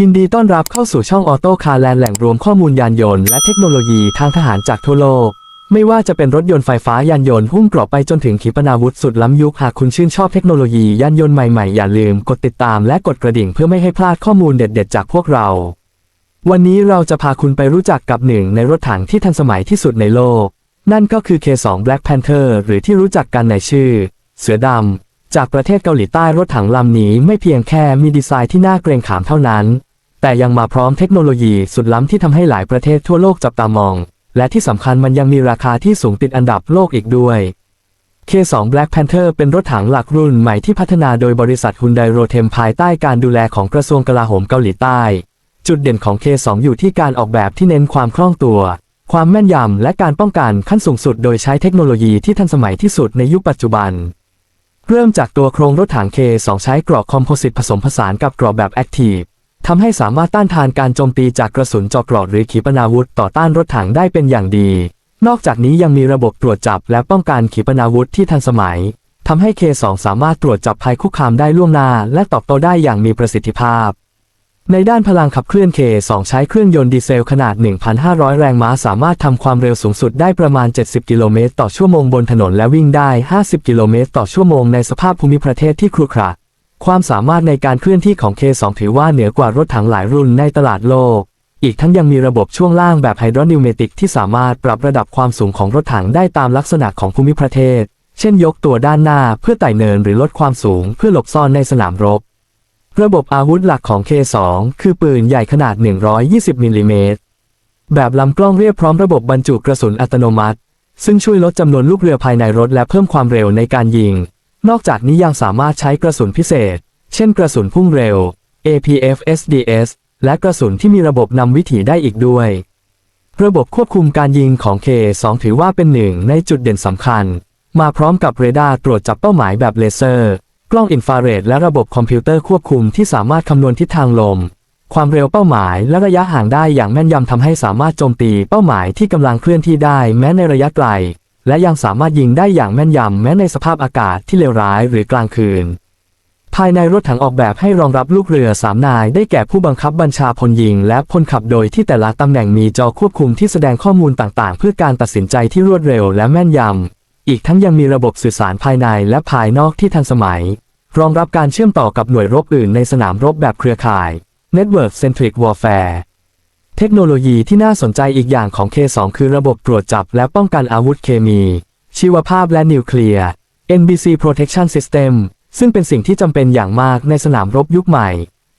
ยินดีต้อนรับเข้าสู่ช่องออโต้คาร์แลนด์แหล่งรวมข้อมูลยานยนต์และเทคโนโลยีทางทหารจากทั่วโลก ไม่ว่าจะเป็นรถยนต์ไฟฟ้ายานยนต์หุ้มเกราะไปจนถึงขีปนาวุธสุดล้ำยุคหากคุณชื่นชอบเทคโนโลยียานยนต์ใหม่ๆ อย่าลืมกดติดตามและกดกระดิ่งเพื่อไม่ให้พลาดข้อมูลเด็ด ๆ จากพวกเรา วันนี้เราจะพาคุณไปรู้จักกับหนึ่งในรถถังที่ทันสมัยที่สุดในโลก นั่นก็คือ K2 Black Panther หรือที่รู้จักกันในชื่อ เสือดำ จากประเทศเกาหลีใต้รถถังลำนี้ไม่เพียงแค่มีดีไซน์ที่น่าเกรงขามเท่านั้น แต่ยังมาพร้อมเทคโนโลยีสุดล้ำที่ทำให้หลายประเทศทั่วโลกจับตามอง และที่สำคัญมันยังมีราคาที่สูงติดอันดับโลกอีกด้วย K2 Black Panther เป็นรถถังหลักรุ่นใหม่ที่พัฒนาโดยบริษัทฮุนไดโรเทมภายใต้การดูแลของกระทรวงกลาโหมเกาหลีใต้ จุดเด่นของ K2 อยู่ที่การออกแบบที่เน้นความคล่องตัว ความแม่นยำและการป้องกันขั้นสูงสุดโดยใช้เทคโนโลยีที่ทันสมัยที่สุดในยุคปัจจุบัน เริ่มจากตัวโครงรถถัง K2 ใช้กรอบคอมโพสิตผสมผสานกับกรอบแบบแอคทีฟทำให้สามารถต้านทานการโจมตีจากกระสุนเจอกรอดหรือขีปนาวุธต่อต้านรถถังได้เป็นอย่างดี นอกจากนี้ยังมีระบบตรวจจับและป้องกันขีปนาวุธที่ทันสมัยทำให้ K2 สามารถตรวจจับภัยคุกคามได้ล่วงหน้า และตอบโต้ได้อย่างมีประสิทธิภาพ ในด้านพลังขับเคลื่อน K2 ใช้เครื่องยนต์ดีเซลขนาด 1,500 แรงม้าสามารถทำความเร็วสูงสุดได้ประมาณ 70 กิโลเมตรต่อชั่วโมงบนถนนและวิ่งได้ 50 กิโลเมตรต่อชั่วโมงในสภาพภูมิประเทศที่ครุขระความสามารถในการเคลื่อนที่ของ K2 ถือว่าเหนือกว่ารถถังหลายรุ่นในตลาดโลก อีกทั้งยังมีระบบช่วงล่างแบบไฮดรอนิวเมติกที่สามารถปรับระดับความสูงของรถถังได้ตามลักษณะของภูมิประเทศ เช่นยกตัวด้านหน้าเพื่อไต่เนินหรือลดความสูงเพื่อหลบซ่อนในสนามรบ ระบบอาวุธหลักของ K2 คือปืนใหญ่ขนาด 120มิลลิเมตร แบบลำกล้องเรียบพร้อมระบบบรรจุกระสุนอัตโนมัติ ซึ่งช่วยลดจำนวนลูกเรือภายในรถและเพิ่มความเร็วในการยิง นอกจากนี้ยังสามารถใช้กระสุนพิเศษ เช่นกระสุนพุ่งเร็ว APF SDS และกระสุนที่มีระบบนำวิถีได้อีกด้วย ระบบควบคุมการยิงของ K2 ถือว่าเป็นหนึ่งในจุดเด่นสำคัญ มาพร้อมกับเรดาร์ตรวจจับเป้าหมายแบบเลเซอร์ กล้องอินฟราเรดและระบบคอมพิวเตอร์ควบคุมที่สามารถคำนวณทิศทางลม ความเร็วเป้าหมายและระยะห่างได้อย่างแม่นยำทำให้สามารถโจมตีเป้าหมายที่กำลังเคลื่อนที่ได้แม้ในระยะไกล และยังสามารถยิงได้อย่างแม่นยำแม้ในสภาพอากาศที่เลวร้ายหรือกลางคืน ภายในรถถังออกแบบให้รองรับลูกเรือสามนายได้แก่ผู้บังคับบัญชาพลยิง และพลขับโดยที่แต่ละตำแหน่งมีจอควบคุมที่แสดงข้อมูลต่างๆ เพื่อการตัดสินใจที่รวดเร็วและแม่นยำอีกทั้งยังมีระบบสื่อสารภายในและภายนอกที่ทันสมัย รองรับการเชื่อมต่อกับหน่วยรบอื่นในสนามรบแบบเครือข่าย Network Centric Warfare เทคโนโลยีที่น่าสนใจอีกอย่างของ K2 คือระบบตรวจจับและป้องกันอาวุธเคมี ชีวภาพและนิวเคลียร์ NBC Protection System ซึ่งเป็นสิ่งที่จำเป็นอย่างมากในสนามรบยุคใหม่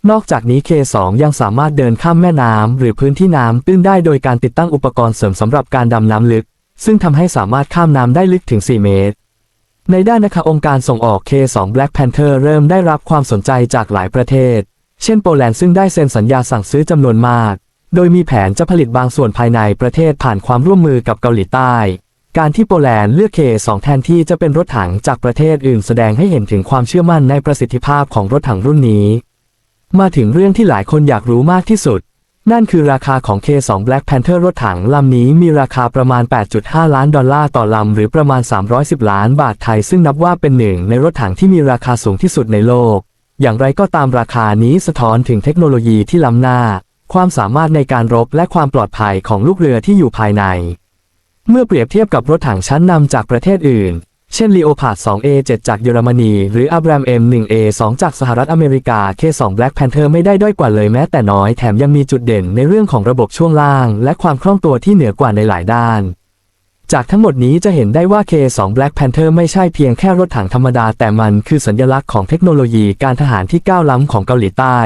นอกจากนี้ K2 ยังสามารถเดินข้ามแม่น้ำหรือพื้นที่น้ำตื้นได้โดยการติดตั้งอุปกรณ์เสริมสำหรับการดำน้ำลึก ซึ่งทำให้สามารถข้ามน้ำได้ลึกถึง 4 เมตร ในด้านนะคะองค์การส่งออก K2 Black Panther เริ่มได้รับความสนใจจากหลายประเทศ เช่นโปแลนด์ซึ่งได้เซ็นสัญญาสั่งซื้อจำนวนมาก โดยมีแผนจะผลิตบางส่วนภายในประเทศผ่านความร่วมมือกับเกาหลีใต้ การที่โปแลนด์เลือก K2 แทนที่จะเป็นรถถังจากประเทศอื่นแสดงให้เห็นถึงความเชื่อมั่นในประสิทธิภาพของรถถังรุ่นนี้ มาถึงเรื่องที่หลายคนอยากรู้มากที่สุด นั่นคือราคาของ K2 Black Panther รถถังลำนี้มีราคาประมาณ 8.5 ล้านดอลลาร์ต่อลำ หรือประมาณ 310 ล้านบาทไทย ซึ่งนับว่าเป็นหนึ่งในรถถังที่มีราคาสูงที่สุดในโลก อย่างไรก็ตามราคานี้สะท้อนถึงเทคโนโลยีที่ล้ำหน้า ความสามารถในการรบและความปลอดภัยของลูกเรือที่อยู่ภายใน เมื่อเปรียบเทียบกับรถถังชั้นนำจากประเทศอื่น เช่น Leopard 2A7 จากเยอรมนี หรือ Abram M1A2 จากสหรัฐอเมริกา K2 Black Panther ไม่ได้ด้อยกว่าเลยแม้แต่น้อยแถมยังมีจุดเด่นในเรื่องของระบบช่วงล่าง และความคล่องตัวที่เหนือกว่าในหลายด้าน จากทั้งหมดนี้จะเห็นได้ว่า K2 Black Panther ไม่ใช่เพียงแค่รถถังธรรมดา แต่มันคือสัญลักษณ์ของเทคโนโลยีการทหารที่ก้าวล้ำของเกาหลีใต้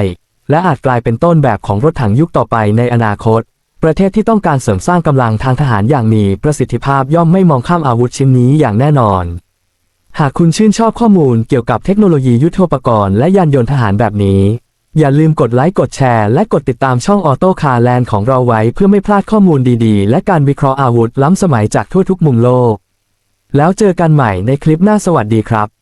และอาจกลายเป็นต้นแบบของรถถังยุคต่อไปในอนาคตประเทศที่ต้องการเสริมสร้างกำลังทางทหารอย่างมีประสิทธิภาพย่อมไม่มองข้ามอาวุธชิ้นนี้อย่างแน่นอน หากคุณชื่นชอบข้อมูลเกี่ยวกับเทคโนโลยียุทโธปกรณ์และยานยนต์ทหารแบบนี้ อย่าลืมกดไลค์กดแชร์และกดติดตามช่องออโต้คาร์แลนด์ของเราไว้เพื่อไม่พลาดข้อมูลดีๆ และการวิเคราะห์อาวุธล้ำสมัยจากทั่วทุกมุมโลก แล้วเจอกันใหม่ในคลิปหน้าสวัสดีครับ